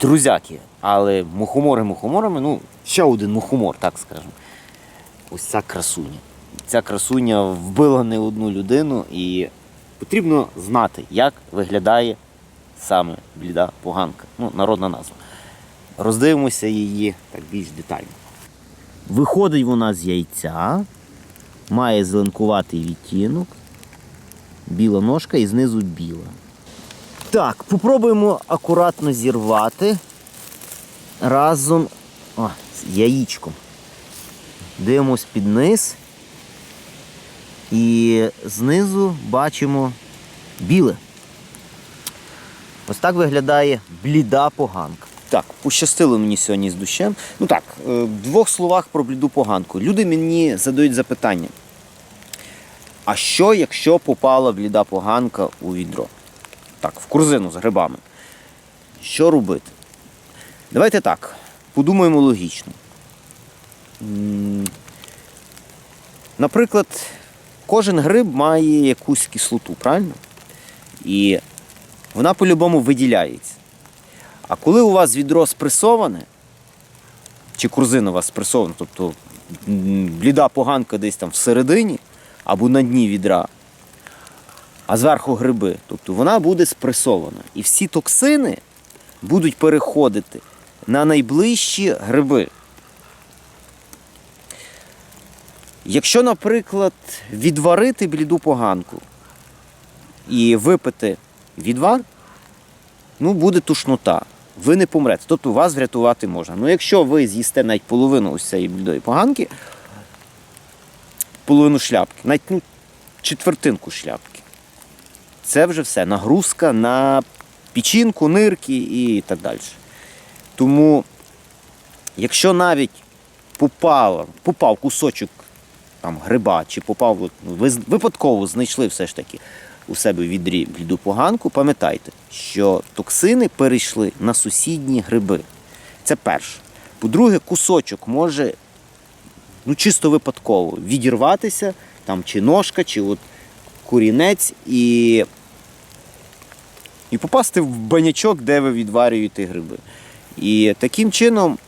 друзяки. Але мухомори мухоморами, ну, ще один мухомор, так скажемо. Ось ця красуня. Ця красуня вбила не одну людину, і потрібно знати, як виглядає саме бліда поганка. Ну, народна назва. Роздивимося її так більш детально. Виходить вона з яйця, має зеленкуватий відтінок, біла ножка і знизу біла. Так, попробуємо акуратно зірвати разом о, з яєчком. Дивимось під низ. І знизу бачимо біле. Ось так виглядає бліда поганка. Так, пощастило мені сьогодні з дощем. Ну так, е, в двох словах про бліду поганку. Люди мені задають запитання. А що, якщо попала бліда поганка у відро? Так, в корзину з грибами. Що робити? Давайте так, подумаємо логічно. Наприклад, кожен гриб має якусь кислоту, правильно? І вона по-любому виділяється. А коли у вас відро спресоване, чи корзина у вас спресована, тобто бліда поганка десь там всередині або на дні відра, а зверху гриби, тобто вона буде спресована. І всі токсини будуть переходити на найближчі гриби. Якщо, наприклад, відварити бліду поганку і випити відвар, ну буде тушнота. Ви не помрете. Тобто вас врятувати можна. Ну якщо ви з'їсте навіть половину ось цієї блідої поганки, половину шляпки, навіть ну, четвертинку шляпки, це вже все. Нагрузка на печінку, нирки і так далі. Тому, якщо навіть попало, попав кусочок там, гриба, чи попав, ну, ви випадково знайшли все ж таки у себе в відрі бліду поганку, пам'ятайте, що токсини перейшли на сусідні гриби. Це перше. По-друге, кусочок може ну, чисто випадково відірватися, там, чи ножка, чи от корінець, і, і попасти в банячок, де ви відварюєте гриби. І таким чином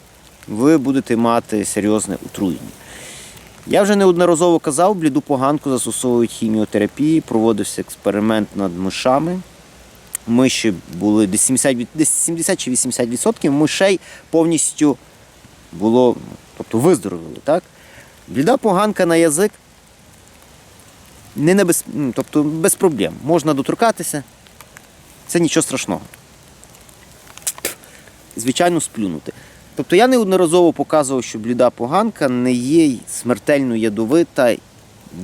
ви будете мати серйозне отруєння. Я вже неодноразово казав, бліду поганку застосовують хіміотерапії, проводився експеримент над мишами. Миші були десь 70, десь 70 чи 80% мишей повністю було, тобто виздоровили. Так? Бліда поганка на язик не небез, ну, тобто без проблем. Можна доторкатися, це нічого страшного. Звичайно, сплюнути. Тобто я неодноразово показував, що бліда поганка не є смертельно ядовита,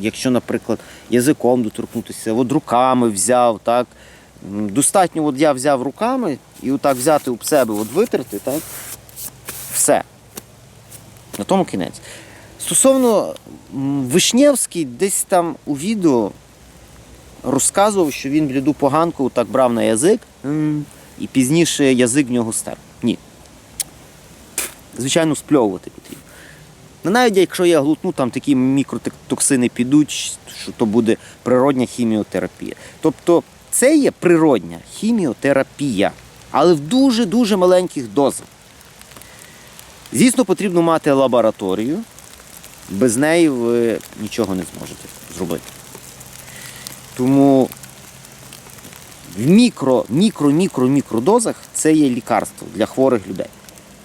якщо, наприклад, язиком доторкнутися, от руками взяв, так. Достатньо, от я взяв руками і отак взяти об себе, от витерти, так. Все. На тому кінець. Стосовно м, Вишнєвський, десь там у відео розказував, що він бліду поганку так брав на язик, і пізніше язик в нього стер. Ні. Звичайно, спльовувати потрібно. Ну, навіть якщо я глутну, там такі мікротоксини підуть, що то буде природня хіміотерапія. Тобто це є природня хіміотерапія, але в дуже-дуже маленьких дозах. Звісно, потрібно мати лабораторію, без неї ви нічого не зможете зробити. Тому в мікро, мікро, мікро, мікродозах це є лікарство для хворих людей.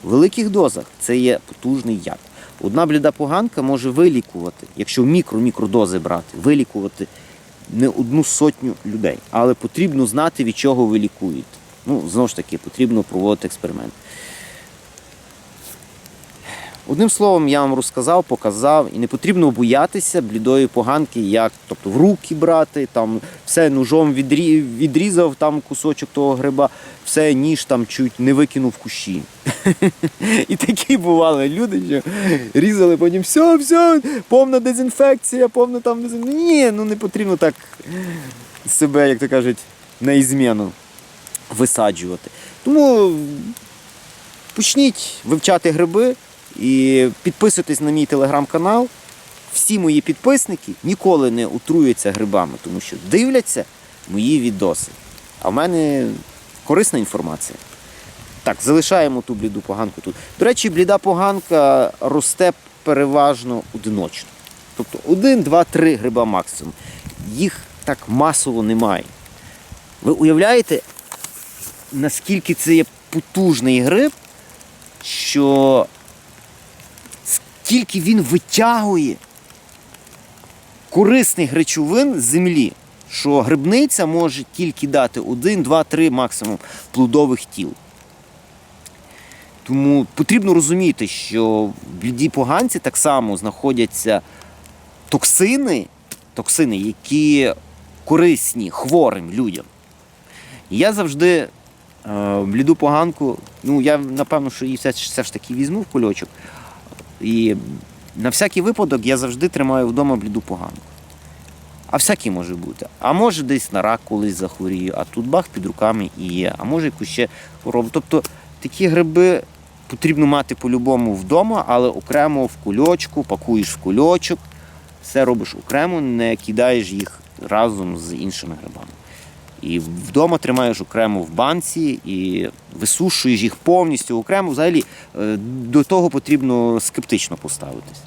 В великих дозах це є потужний яд. Одна бліда поганка може вилікувати, якщо мікро-мікродози брати, вилікувати не одну сотню людей. Але потрібно знати, від чого ви лікуєте. Ну, знову ж таки, потрібно проводити експеримент. Одним словом, я вам розказав, показав, і не потрібно боятися блідої поганки, як тобто в руки брати, там все ножом відрі, відрізав там кусочок того гриба, все ніж там чуть не викинув в кущі. І такі бували люди, що різали, потім все, все, повна дезінфекція, повна там. Ні, ну не потрібно так себе, як то кажуть, на ізміну висаджувати. Тому почніть вивчати гриби і підписуйтесь на мій телеграм-канал. Всі мої підписники ніколи не отруються грибами, тому що дивляться мої відоси. А в мене корисна інформація. Так, залишаємо ту бліду поганку тут. До речі, бліда поганка росте переважно одиночно. Тобто один, два, три гриба максимум. Їх так масово немає. Ви уявляєте, наскільки це є потужний гриб, що скільки він витягує корисних речовин з землі, що грибниця може тільки дати один, два, три максимум плодових тіл. Тому потрібно розуміти, що в бліді поганці так само знаходяться токсини, токсини, які корисні хворим людям. І я завжди е, бліду поганку, ну я напевно, що її все, все ж таки візьму в кульочок. І на всякий випадок я завжди тримаю вдома бліду поганку. А всякий може бути. А може десь на рак колись захворію, а тут бах під руками і є, а може якусь ще хворобу. Тобто такі гриби потрібно мати по-любому вдома, але окремо в кульочку, пакуєш в кульочок, все робиш окремо, не кидаєш їх разом з іншими грибами. І вдома тримаєш окремо в банці і висушуєш їх повністю окремо. Взагалі е, до того потрібно скептично поставитись.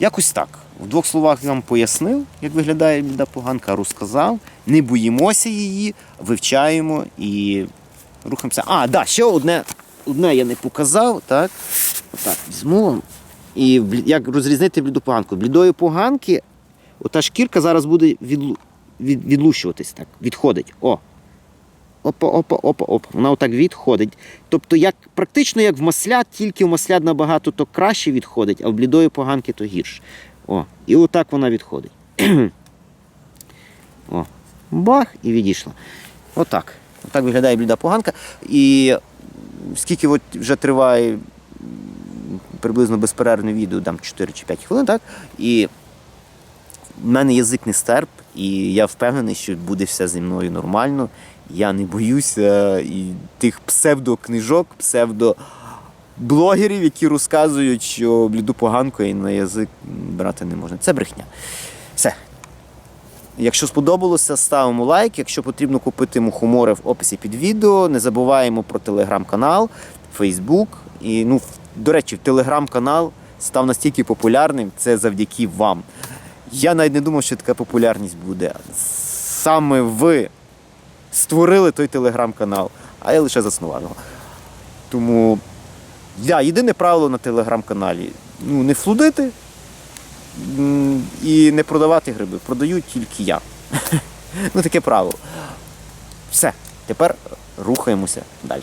Якось так. В двох словах я вам пояснив, як виглядає біда поганка, розказав. Не боїмося її, вивчаємо і рухаємося. А, да, ще одне, одне я не показав. Так, Отак, візьму. І як розрізнити бліду поганку? Блідої поганки, ота шкірка зараз буде відлу, від, відлущуватись, так, відходить. О. Опа, опа, опа, опа. Вона отак відходить. Тобто, як, практично як в маслят, тільки в маслят набагато то краще відходить, а в блідої поганки то гірше. О, і отак вона відходить. О, бах, і відійшла. Отак. Отак виглядає бліда поганка. І скільки от вже триває приблизно безперервне відео, там 4 чи 5 хвилин, так? І в мене язик не стерп, і я впевнений, що буде все зі мною нормально. Я не боюся і тих псевдокнижок, псевдоблогерів, які розказують, що бліду поганку і на язик брати не можна. Це брехня. Все. Якщо сподобалося, ставимо лайк. Якщо потрібно купити мухомори в описі під відео, не забуваємо про телеграм-канал, Фейсбук. І, ну, до речі, телеграм-канал став настільки популярним, це завдяки вам. Я навіть не думав, що така популярність буде. Саме ви створили той телеграм-канал, а я лише заснував. Тому я, єдине правило на телеграм-каналі ну, не флудити і не продавати гриби. Продаю тільки я. ну, таке правило. Все, тепер рухаємося далі.